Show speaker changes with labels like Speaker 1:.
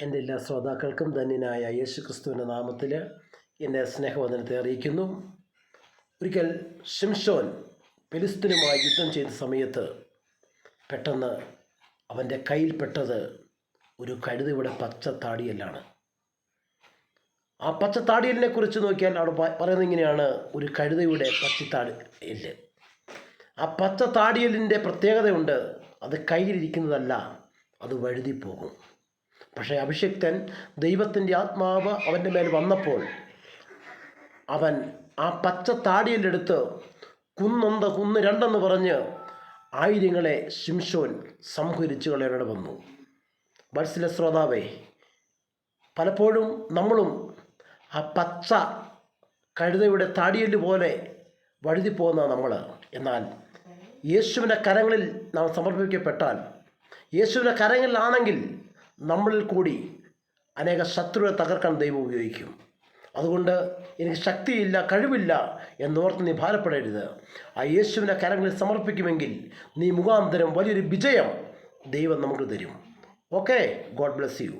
Speaker 1: എന്റെ എല്ലാ ശ്രോതാക്കൾക്കും ധന്യനായ യേശു ക്രിസ്തുവിന്റെ നാമത്തിൽ എന്റെ സ്നേഹവന്ദനത്തെ അറിയിക്കുന്നു. ഒരിക്കൽ ഷിംഷോൻ ഫിലിസ്തീനുമായി യുദ്ധം ചെയ്ത സമയത്ത് പെട്ടെന്ന് അവന്റെ കയ്യിൽപ്പെട്ടത് ഒരു കഴുതയുടെ പച്ച ആ പച്ച താടിയലിനെ കുറിച്ച് നോക്കിയാൽ അവിടെ പറയുന്നത് ഇങ്ങനെയാണ്. ഒരു കഴുതയുടെ പച്ചത്താടി എല്ല്. ആ പച്ച താടിയലിന്റെ പ്രത്യേകതയുണ്ട്. അത് കയ്യിലിരിക്കുന്നതല്ല അത് വഴുതിപ്പോകും. പക്ഷേ അഭിഷിക്തൻ ദൈവത്തിന്റെ ആത്മാവ് അവന്റെ മേൽ വന്നപ്പോൾ അവൻ ആ പച്ച താടിയിലെടുത്ത് കുന്നൊന്ന് കുന്ന് രണ്ടെന്ന് പറഞ്ഞ് ആയിരങ്ങളെ ശിംഷോൻ സംഹരിച്ചു കളയാനിട വന്നു. വത്സല ശ്രോതാവേ പലപ്പോഴും നമ്മളും ആ പച്ച കഴുതയുടെ താടിയൽ പോലെ വഴുതിപ്പോകുന്ന നമ്മൾ എന്നാൽ യേശുവിന്റെ കരങ്ങളിൽ നാം സമർപ്പിക്കപ്പെട്ടാൽ യേശുവിന്റെ കരങ്ങളിലാണെങ്കിൽ നമ്മളിൽ കൂടി അനേക ശത്രുവിനെ തകർക്കാൻ ദൈവം ഉപയോഗിക്കും. അതുകൊണ്ട് എനിക്ക് ശക്തിയില്ല കഴിവില്ല എന്നോർത്ത് നീ ഭാരപ്പെടരുത്. ആ യേശുവിനെ കരങ്ങളിൽ സമർപ്പിക്കുമെങ്കിൽ നീ മുഖാന്തരം വലിയൊരു വിജയം ദൈവം നമുക്ക് തരും. Okay God bless you